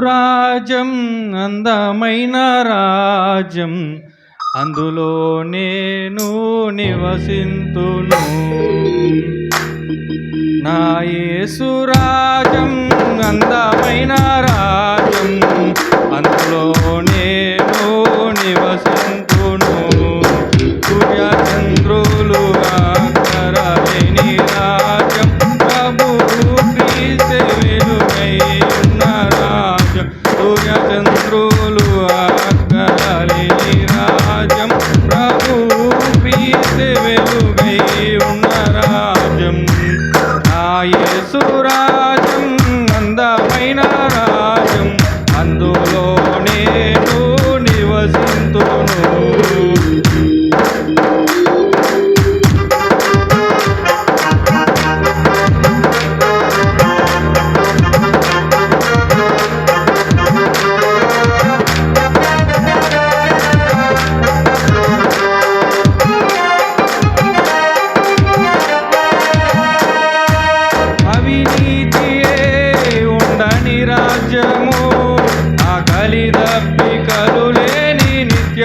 రాజం అందమైన రాజ్యం అందులో నేను నివసింతును. నా యేసురాజం అందమైన చంద్రులు ఆకరలేని రాజ్యం ప్రభువు క్రీస్తే వెలుగై ఉన్న అందమైన రాజ్యం అందులో నేను నివసింతును. రాజ్యము ఆకలి దప్పికలు లేని నిత్య